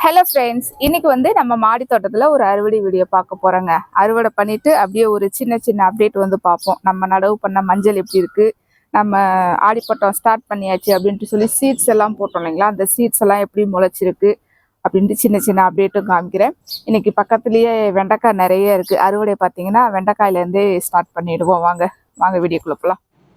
Hello friends இன்னைக்கு வந்து நம்ம மாடி தோட்டத்தில் ஒரு அறுவடை வீடியோ பார்க்க போகிறோங்க அறுவடை பண்ணிவிட்டு அப்படியே ஒரு சின்ன சின்ன அப்டேட் வந்து பார்ப்போம். நம்ம நடவு பண்ண மஞ்சள் எப்படி இருக்குது நம்ம ஆடிப்பட்டம் ஸ்டார்ட் பண்ணியாச்சு அப்படின்ட்டு சொல்லி சீட்ஸ் எல்லாம் போட்டோம் இல்லைங்களா? அந்த சீட்ஸ் எல்லாம் எப்படி முளைச்சிருக்கு அப்படின்ட்டு சின்ன சின்ன அப்டேட்டும் காமிக்கிறேன். இன்னைக்கு பக்கத்துலேயே வெண்டைக்காய் நிறைய இருக்குது அறுவடை பார்த்தீங்கன்னா வெண்டைக்காயிலேருந்தே ஸ்டார்ட் பண்ணிவிடுவோம் வாங்க வாங்க வீடியோ போகலாம்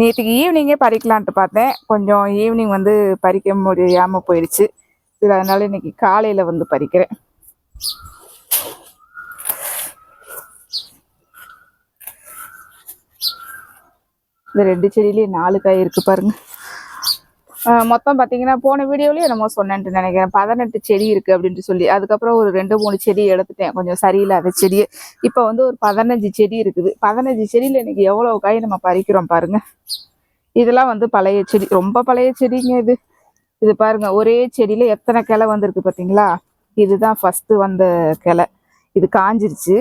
நேற்றுக்கு ஈவினிங்கே பறிக்கலான்ட்டு பார்த்தேன். கொஞ்சம் ஈவினிங் வந்து பறிக்க முடியாமல் போயிடுச்சு. சரி அதனால் இன்னைக்கு காலையில் வந்து பறிக்கிறேன். இந்த ரெண்டு செடியிலேயே நாலு காய் இருக்குது பாருங்கள் மொத்தம் பார்த்தீங்கன்னா போன வீடியோலயே என்னமோ சொன்னேன்ட்டு நினைக்கிறேன். பதினெட்டு செடி இருக்கு அப்படின்ட்டு சொல்லி. அதுக்கப்புறம் ஒரு ரெண்டு மூணு செடி எடுத்துட்டேன். கொஞ்சம் சரியில்லாத செடியை இப்போ வந்து ஒரு பதினஞ்சு செடி இருக்குது. பதினஞ்சு செடியில் இன்றைக்கி எவ்வளோ காய் நம்ம பறிக்கிறோம் பாருங்க. இதெல்லாம் வந்து பழைய செடி. ரொம்ப பழைய செடிங்க இது. இது பாருங்க ஒரே செடியில எத்தனை கிளை வந்திருக்கு பார்த்தீங்களா இதுதான் ஃபஸ்ட்டு வந்த கிளை. இது காஞ்சிருச்சு.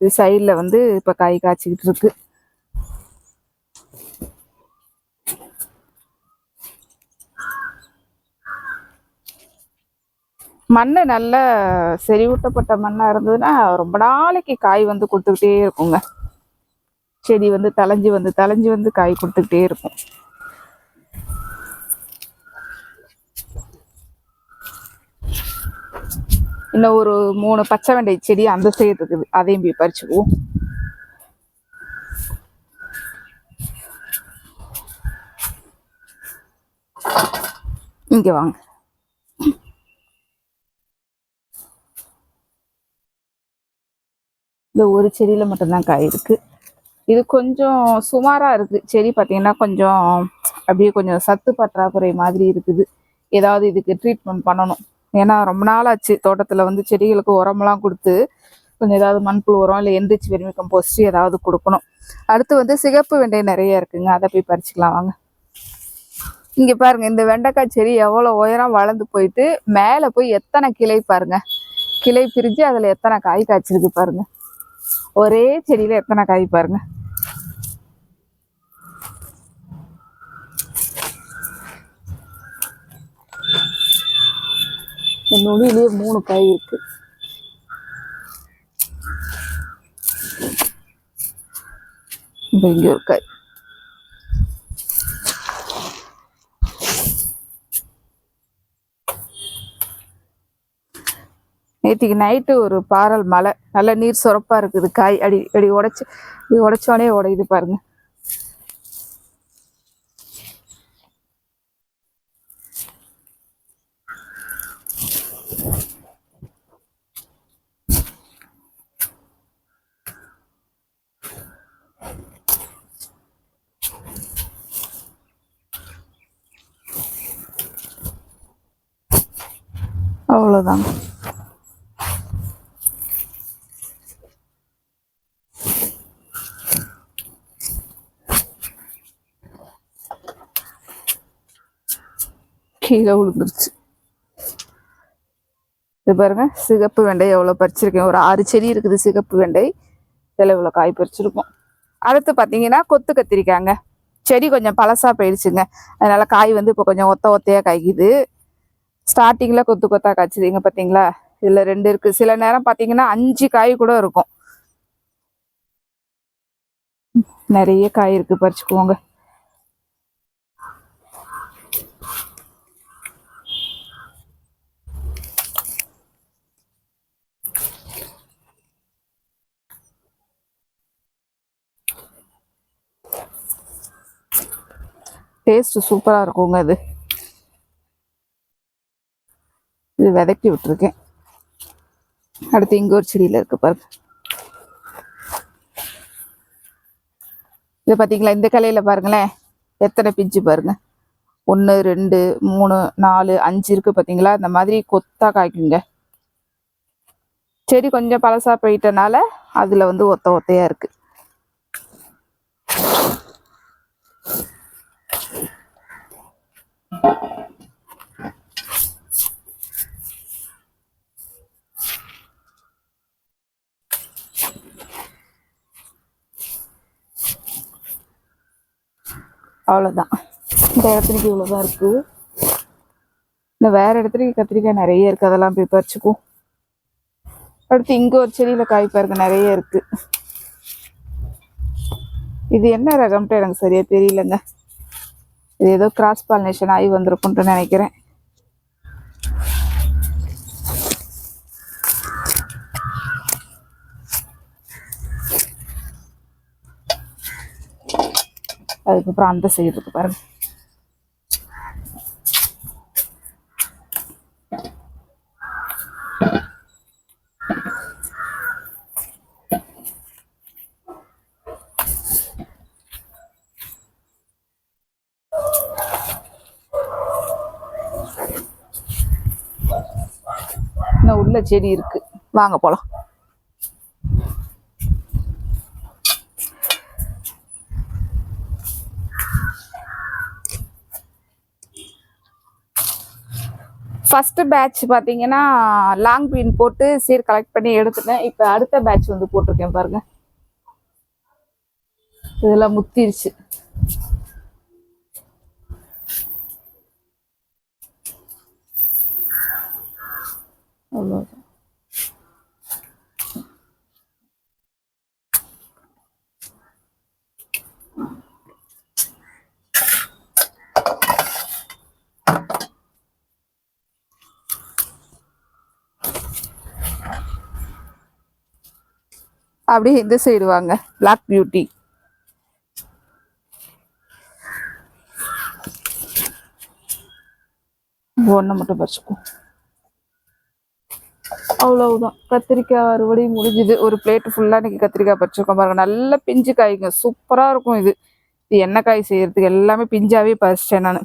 இது சைடில் வந்து இப்போ காய் காய்ச்சிக்கிட்டு இருக்கு. மண் நல்ல செறிவூட்டப்பட்ட மண்ணாக இருந்ததுன்னா ரொம்ப நாளைக்கு காய் வந்து கொடுத்துக்கிட்டே இருக்குங்க. செடி வந்து தளைஞ்சு வந்து தலைஞ்சி வந்து காய் கொடுத்துக்கிட்டே இருக்கும். இன்னும் ஒரு மூணு பச்சை வெண்டை செடி அந்த சைடு இருக்குது. அதையும் போய் பறிச்சுக்குவோம். இங்கே வாங்க. இந்த ஒரு செடியில் மட்டும்தான் காய் இருக்குது இது கொஞ்சம் சுமாராக இருக்குது செடி பார்த்தீங்கன்னா கொஞ்சம் அப்படியே கொஞ்சம் சத்து பற்றாக்குறை மாதிரி இருக்குது. ஏதாவது இதுக்கு ட்ரீட்மெண்ட் பண்ணணும். ஏன்னா ரொம்ப நாள் ஆச்சு தோட்டத்தில் வந்து செடிகளுக்கு உரமெல்லாம் கொடுத்து கொஞ்சம் ஏதாவது மண்புழு உரம் இல்லை எந்திரிச்சு வெறுமை கம்போஸ்ட் ஏதாவது கொடுக்கணும். அடுத்து வந்து சிகப்பு வெண்டை நிறைய இருக்குங்க. அதை போய் பறிச்சுக்கலாம் வாங்க. இங்கே பாருங்க இந்த வெண்டைக்காய் செடி எவ்வளோ உயரம் வளர்ந்து போயிட்டு மேலே போய் எத்தனை கிளை பாருங்க. கிளை பிரிஞ்சு அதில் எத்தனை காய் காய்ச்சிருக்கு பாருங்கள் ஒரே செடியில எத்தனை காய் பாருங்க. இந்த மூணு காய் இருக்கு. இப்ப ஒரு காய். நேற்றுக்கு நைட்டு ஒரு பாறல் மழை. நல்ல நீர் சுரப்பா இருக்குது. காய் அடி அடி உடைச்சு இப்படி உடச்சோடனே உடையுது பாருங்க. அவ்வளோதாங்க கீழே விழுந்துருச்சு. இது பாருங்க சிகப்பு வெண்டை எவ்வளோ பறிச்சிருக்கேன். ஒரு ஆறு செடி இருக்குது சிகப்பு வெண்டை இதில் இவ்வளோ காய் பறிச்சிருக்கோம். அடுத்து பார்த்தீங்கன்னா கொத்து கத்திரிக்காங்க. செடி கொஞ்சம் பழசாக போயிடுச்சுங்க. அதனால காய் வந்து இப்போ கொஞ்சம் ஒத்த ஒத்தையாக காய்க்குது. ஸ்டார்டிங்கில் கொத்து கொத்தாக காய்ச்சிது. இங்கே பார்த்தீங்களா இதில் ரெண்டு இருக்குது சில நேரம் பார்த்தீங்கன்னா அஞ்சு காய் கூட இருக்கும். நிறைய காய் இருக்குது பறிச்சுக்குவோங்க. டேஸ்ட்டு சூப்பராக இருக்குங்க அது இது விதக்கி விட்டுருக்கேன். அடுத்து இங்கே ஒரு செடியில் இருக்கு பாருங்க. இது பார்த்தீங்களா இந்த கலையில் பாருங்களேன். எத்தனை பிஞ்சு பாருங்க. ஒன்று ரெண்டு மூணு நாலு அஞ்சு இருக்குது பார்த்தீங்களா இந்த மாதிரி கொத்தாக காய்க்குங்க. செடி கொஞ்சம் பழசாக போயிட்டனால அதில் வந்து ஒத்த ஒத்தையாக இருக்குது அவ்வளோதான் இந்த இடத்துக்கு இவ்வளோதான் இருக்குது இந்த வேறு இடத்துலயும் கத்திரிக்காய் நிறைய இருக்குது அதெல்லாம் போய் பறிச்சுக்கும் அடுத்து இங்கே ஒரு செடியில் காய் பாருங்க நிறைய இருக்குது இது என்ன ரகம்ட்டு எனக்கு சரியாக தெரியலங்க. இது ஏதோ கிராஸ் பாலினேஷன் ஆகி வந்திருக்குன்ட்டு நினைக்கிறேன். அதுக்கப்புறம் அந்த சைடு இருக்கு பாருங்க. இன்னும் உள்ள செடி இருக்கு. வாங்க போலாம். ஃபஸ்ட்டு பேட்ச் பார்த்தீங்கன்னா லாங் பீன் போட்டு சீர் கலெக்ட் பண்ணி எடுத்துட்டேன். இப்போ அடுத்த பேட்ச் வந்து போட்டிருக்கேன் பாருங்க. இதெல்லாம் முத்திருச்சு அவ்வளோதான் அப்படியே இந்த சைடு வாங்க. பிளாக் பியூட்டி ஒன்றை மட்டும் பறிச்சுக்கோ. அவ்வளவுதான். கத்திரிக்காய் அறுவடை முடிஞ்சுது. ஒரு பிளேட் ஃபுல்லாக இன்னைக்கு கத்திரிக்காய் பறிச்சிருக்கோம் பாருங்க. நல்ல பிஞ்சு காய்ங்க. சூப்பராக இருக்கும் இது. இது எண்ணெய் காய் செய்கிறதுக்கு எல்லாமே பிஞ்சாவே பறிச்சிட்டேன் நான்.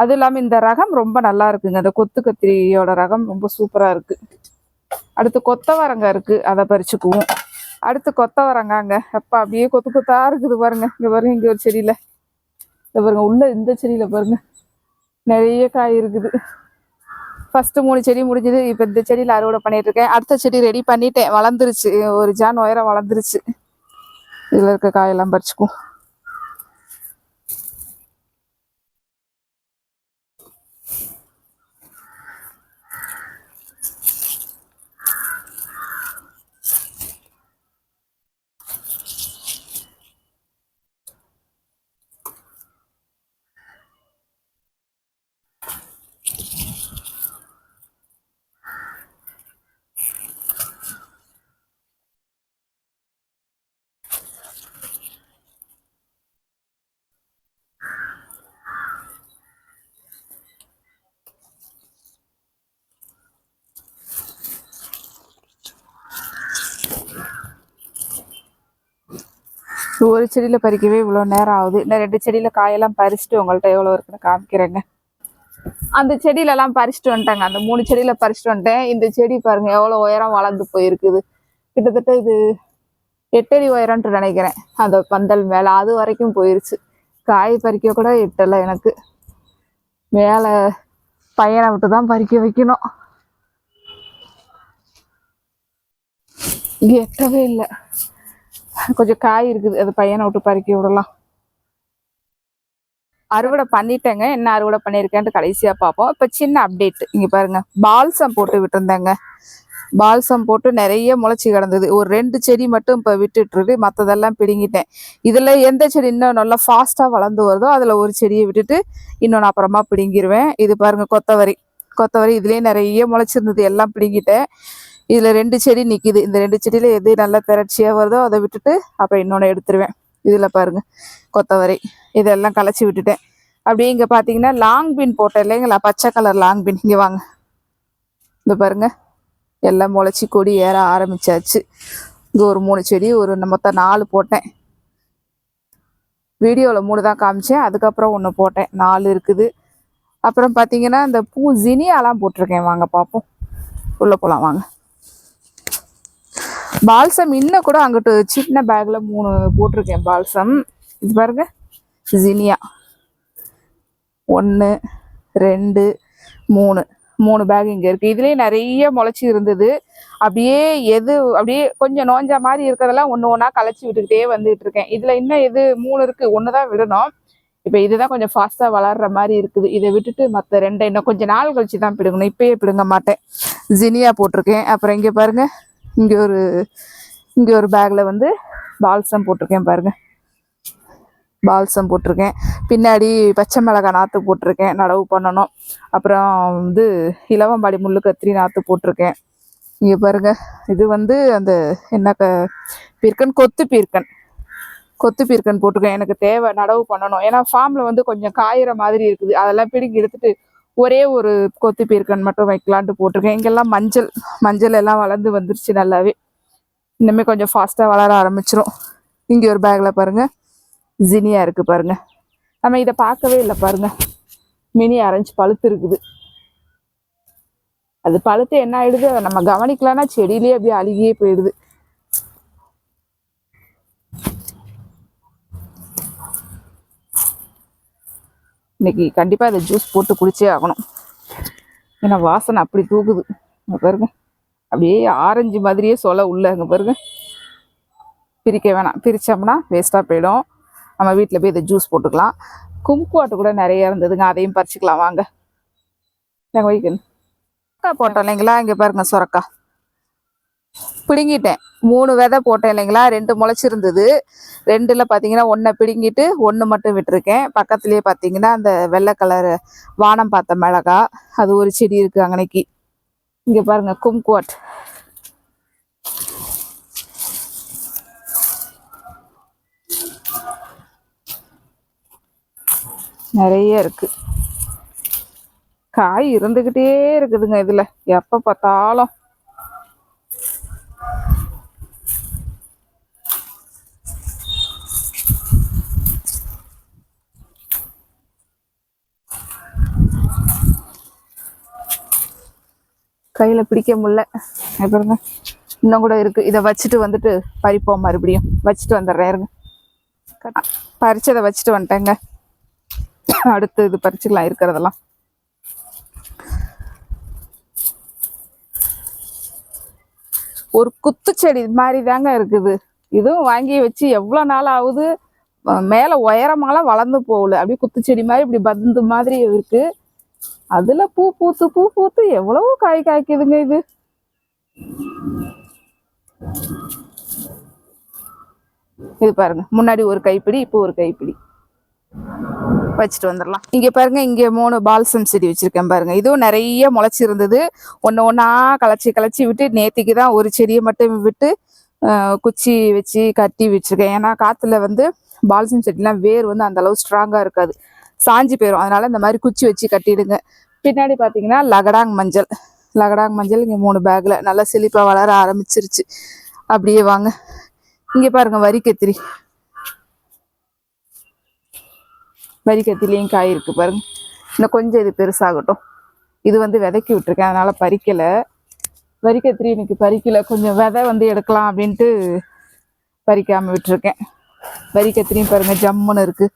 அதுவும் இல்லாமல் இந்த ரகம் ரொம்ப நல்லா இருக்குங்க. அந்த கொத்து கத்திரியோட ரகம் ரொம்ப சூப்பராக இருக்குது அடுத்து கொத்தவரங்காய் இருக்குது அதை பறிச்சுக்குவோம். அடுத்து கொத்தவரங்காங்க அப்பா அப்படியே கொத்து கொத்தா இருக்குது பாருங்க. இங்க பாருங்க இங்க ஒரு செடியில. இதை பாருங்க உள்ள இந்த செடியில பாருங்க. நிறைய காய் இருக்குது. ஃபர்ஸ்ட் மூணு செடி முடிஞ்சது. இப்போ இந்த செடியில் அறுவடை பண்ணிட்டு இருக்கேன் அடுத்த செடி ரெடி பண்ணிட்டேன். வளர்ந்துருச்சு. ஒரு ஜான் உயரம் வளர்ந்துருச்சு. இதில் இருக்க காயெல்லாம் பறிச்சுக்குவோம். ஒரு செடியில் பறிக்கவே இவ்வளோ நேரம் ஆகுது. இன்னும் ரெண்டு செடியில காயெல்லாம் பறிச்சுட்டு உங்கள்கிட்ட எவ்வளோ இருக்குன்னு காமிக்கிறேங்க. அந்த செடியிலலாம் பறிச்சுட்டு வந்துட்டாங்க. அந்த மூணு செடியில் பறிச்சுட்டு வந்துட்டேன். இந்த செடி பாருங்கள் எவ்வளோ உயரம் வளர்ந்து போயிருக்குது. கிட்டத்தட்ட இது எட்டடி உயரம்ட்டு நினைக்கிறேன். அந்த பந்தல் மேலே அது வரைக்கும் போயிருச்சு. காய் பறிக்க கூட எட்டலை எனக்கு. மேலே பையனை விட்டு தான் பறிக்க வைக்கணும். எட்டவே இல்லை. கொஞ்சம் காய் இருக்குது. அது பையனை விட்டு பறிக்க விடலாம். அறுவடை பண்ணிட்டேங்க. என்ன அறுவடை பண்ணியிருக்கேன்ட்டு கடைசியாக பார்ப்போம். இப்போ சின்ன அப்டேட் இங்கே பாருங்க. பால்சம் போட்டு விட்டுருந்தேங்க. பால்சம் போட்டு நிறைய முளைச்சி கிடந்தது. ஒரு ரெண்டு செடி மட்டும் இப்போ விட்டுட்டுருக்கு. மற்றதெல்லாம் பிடுங்கிட்டேன். இதில் எந்த செடி இன்னும் நல்லா ஃபாஸ்ட்டாக வளர்ந்து வருதோ அதில் ஒரு செடியை விட்டுட்டு இன்னொன்று அப்புறமா பிடுங்கிருவேன். இது பாருங்கள் கொத்தவரி. கொத்தவரி இதுலேயே நிறைய முளைச்சிருந்தது. எல்லாம் பிடுங்கிட்டேன். இதில் ரெண்டு செடி நிற்கிது இந்த ரெண்டு செடியில எது நல்லா திரட்சியாக வருதோ அதை விட்டுட்டு அப்புறம் இன்னொன்று எடுத்துருவேன். இதில் பாருங்கள் கொத்தவரை. இதெல்லாம் களைச்சி விட்டுட்டேன். அப்படியே இங்கே பார்த்தீங்கன்னா லாங் பீன் போட்டேன் இல்லைங்களா? பச்சை கலர் லாங் பீன். இங்கே வாங்க. இந்த பாருங்கள் எல்லாம் முளைச்சி கொடி ஏற ஆரம்பிச்சாச்சு. இங்கே ஒரு மூணு செடி ஒரு மொத்தம் நாலு போட்டேன். வீடியோவில் மூணு தான் காமிச்சேன். அதுக்கப்புறம் ஒன்று போட்டேன். நாலு இருக்குது. அப்புறம் பார்த்தீங்கன்னா இந்த பூ ஜினியாலாம் போட்டிருக்கேன். வாங்க பார்ப்போம் உள்ளே போகலாம் வாங்க. பால்சம் இன்னும் கூட அங்கிட்டு சின்ன பேக்கில் மூணு போட்டிருக்கேன் பால்சம். இது பாருங்க ஜினியா. ஒன்று ரெண்டு மூணு. மூணு பேக் இங்கே இருக்குது இதுலேயே நிறைய முளைச்சி இருந்தது. அப்படியே எது அப்படியே கொஞ்சம் நோஞ்ச மாதிரி இருக்கிறதெல்லாம் ஒன்று ஒன்றா களைச்சி விட்டுக்கிட்டே வந்துகிட்டு இருக்கேன். இதில் இன்னும் எது மூணு இருக்குது ஒன்று தான் விடணும். இப்போ இதுதான் கொஞ்சம் ஃபாஸ்ட்டாக வளர்கிற மாதிரி இருக்குது. இதை விட்டுட்டு மற்ற ரெண்டை இன்னும் கொஞ்சம் நாள் கழிச்சு தான் பிடுங்கணும். இப்பயே பிடுங்க மாட்டேன். ஜினியா போட்டிருக்கேன். அப்புறம் இங்கே பாருங்கள் இங்கே ஒரு இங்கே ஒரு பேக்கில் வந்து பால்சம் போட்டிருக்கேன் பாருங்க. பால்சம் போட்டிருக்கேன். பின்னாடி பச்சை மிளகாய் நாற்று போட்டிருக்கேன் நடவு பண்ணணும். அப்புறம் வந்து இலவம்பாடி முள்ளு கத்திரி நாற்று போட்டிருக்கேன். இங்கே பாருங்க. இது வந்து அந்த என்ன க பீர்க்கன்? கொத்து பீர்க்கன். கொத்து பீர்க்கன் போட்டிருக்கேன். எனக்கு தேவை நடவு பண்ணணும். ஏன்னா ஃபார்மில் வந்து கொஞ்சம் காயிற மாதிரி இருக்குது. அதெல்லாம் பிடுங்கி எடுத்துட்டு ஒரே ஒரு கொத்து பீர்க்கன் மட்டும் வைக்கலான்ட்டு போட்டிருக்கேன். இங்கெல்லாம் மஞ்சள் மஞ்சள் எல்லாம் வளர்ந்து வந்துருச்சு நல்லாவே. இன்னுமே கொஞ்சம் ஃபாஸ்ட்டாக வளர ஆரம்பிச்சிரும். இங்கே ஒரு பேக்கில் பாருங்கள் ஜினியா இருக்குது பாருங்கள் நம்ம இதை பார்க்கவே இல்லை பாருங்கள் மினி ஆரஞ்சு பழுத்து இருக்குது. அது பழுத்து என்ன ஆயிடுது? அதை நம்ம கவனிக்கலன்னா செடியிலேயே அப்படியே அழுகியே போயிடுது. இன்னைக்கு கண்டிப்பாக இதை ஜூஸ் போட்டு குடிச்சே ஆகணும். ஏன்னா வாசனை அப்படி தூக்குது. இங்க பாருங்க. அப்படியே ஆரஞ்சு மாதிரியே சொல்ல உள்ள அங்கே பாருங்க. பிரிக்க வேணாம். பிரித்தோம்னா வேஸ்ட்டாக போயிடும். நம்ம வீட்டில் போய் இதை ஜூஸ் போட்டுக்கலாம். கும்குவாட்டு கூட நிறைய இருந்ததுங்க. அதையும் பறிச்சுக்கலாம். வாங்க. நாங்கள் வைக்கணும். போட்டோம் இல்லைங்களா? இங்கே பாருங்க சுரக்கா. பிடுங்கிட்டேன். மூணு விதை போட்டேன் இல்லைங்களா? ரெண்டு முளைச்சிருந்தது. ரெண்டில் பார்த்தீங்கன்னா ஒன்றை பிடுங்கிட்டு ஒன்று மட்டும் விட்டுருக்கேன். பக்கத்துலேயே பார்த்தீங்கன்னா அந்த வெள்ளை கலர் வானம் பார்த்த மிளகா. அது ஒரு செடி இருக்குது அங்கனைக்கு இங்கே பாருங்க கும்குவாட். நிறைய இருக்கு. காய் இருந்துகிட்டே இருக்குதுங்க இதுல. எப்போ பார்த்தாலும். கையில பிடிக்க இங்க பாருங்க. இன்னும் கூட இருக்கு. இதை வச்சுட்டு வந்துட்டு பறிப்போம் மறுபடியும். வச்சுட்டு வந்துடுறேன் இருங்க. பறிச்சதை வச்சுட்டு வந்துட்டேங்க. அடுத்து இது பறிச்சுக்கலாம் இருக்கிறதெல்லாம். ஒரு குத்துச்செடி மாதிரி தாங்க இருக்குது. இதுவும் வாங்கி வச்சு எவ்வளோ நாள் ஆகுது? மேல உயரமாலாம் வளர்ந்து போகல. அப்படியே குத்துச்செடி மாதிரி இப்படி பந்து மாதிரி இருக்கு. அதுல பூ பூத்து பூ பூத்து எவ்வளவோ காய் காய்க்குதுங்க இது. இது பாருங்க முன்னாடி ஒரு கைப்பிடி இப்போ ஒரு கைப்பிடி. வச்சுட்டு வந்துடலாம் இங்க பாருங்க இங்க மூணு பால்சம் செடி வச்சிருக்கேன் பாருங்க. இதுவும் நிறைய முளைச்சிருந்தது. ஒன்று ஒன்றா களைச்சி களைச்சி விட்டு நேத்திக்கு தான் ஒரு செடியை மட்டும் விட்டு குச்சி வச்சு கட்டி வச்சிருக்கேன். ஏன்னா காத்துல வந்து பால்சம் செடிலாம் வேர் வந்து அந்த அளவு ஸ்ட்ராங்கா இருக்காது. சாஞ்சி போயிடும் அதனால் இந்த மாதிரி குச்சி வச்சு கட்டிடுங்க. பின்னாடி பார்த்தீங்கன்னா லகடாங் மஞ்சள். லகடாங் மஞ்சள் இங்கே மூணு பேக்கில் நல்லா செழிப்பாக வளர ஆரம்பிச்சிருச்சு. அப்படியே வாங்க. இங்கே பாருங்க வரி கத்திரி. வரி கத்திலையும் காய் இருக்குது பாருங்க. இன்னும் கொஞ்சம் இது பெருசாகட்டும். இது வந்து விதைக்கி விட்டுருக்கேன். அதனால் பறிக்கலை. வரி கத்திரி இன்னைக்கு பறிக்கலை. கொஞ்சம் விதை வந்து எடுக்கலாம் அப்படின்ட்டு பறிக்காமல் விட்டுருக்கேன். வரி கத்திரியும் பாருங்கள் ஜம்முன்னு இருக்குது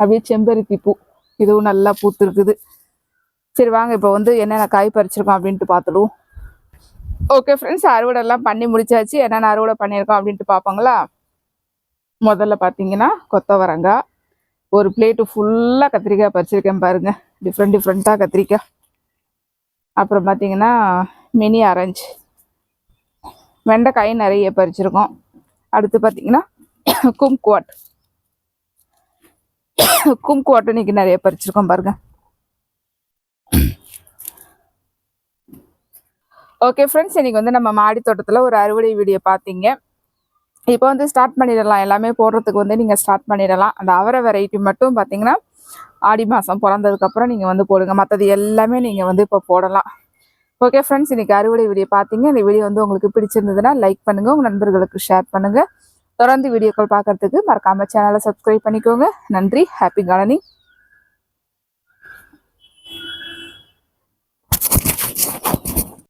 அப்படியே செம்பருத்தி பூ. இதுவும் நல்லா பூத்துருக்குது. சரி வாங்க இப்போ வந்து என்னென்ன காய் பறிச்சிருக்கோம் அப்படின்ட்டு பார்த்துடுவோம் ஓகே ஃப்ரெண்ட்ஸ் அறுவடைலாம் பண்ணி முடிச்சாச்சு. என்னென்ன அறுவடை பண்ணியிருக்கோம் அப்படின்ட்டு பார்ப்போங்களா முதல்ல பார்த்தீங்கன்னா கொத்தவரங்காய். ஒரு பிளேட்டு ஃபுல்லாக கத்திரிக்காய் பறிச்சிருக்கேன் பாருங்கள் டிஃப்ரெண்ட் டிஃப்ரெண்ட்டாக கத்திரிக்காய். அப்புறம் பார்த்தீங்கன்னா மினி ஆரஞ்சு வெண்டைக்காய் நிறைய பறிச்சிருக்கோம். அடுத்து பார்த்தீங்கன்னா கும்குவாட். கும்குவாட் இன்னைக்கு நிறைய பறிச்சிருக்கோம் பாருங்க. ஓகே ஃப்ரெண்ட்ஸ் இன்னைக்கு வந்து நம்ம மாடி தோட்டத்தில் ஒரு அறுவடை வீடியோ பார்த்தீங்க. இப்போ வந்து ஸ்டார்ட் பண்ணிடலாம். எல்லாமே போடுறதுக்கு வந்து நீங்கள் ஸ்டார்ட் பண்ணிடலாம். அந்த அவரை வெரைட்டி மட்டும் பார்த்தீங்கன்னா ஆடி மாதம் பிறந்ததுக்கப்புறம் நீங்கள் வந்து போடுங்க. மற்றது எல்லாமே நீங்கள் வந்து இப்போ போடலாம். ஓகே ஃப்ரெண்ட்ஸ் இன்றைக்கி அறுவடை வீடியோ பார்த்தீங்க. இந்த வீடியோ வந்து உங்களுக்கு பிடிச்சிருந்ததுன்னா லைக் பண்ணுங்கள் உங்கள் நண்பர்களுக்கு ஷேர் பண்ணுங்கள் தொடர்ந்து வீடியோக்கள் பார்க்கறதுக்கு மறக்காம சேனலை சப்ஸ்கிரைப் பண்ணிக்கோங்க. நன்றி. Happy gardening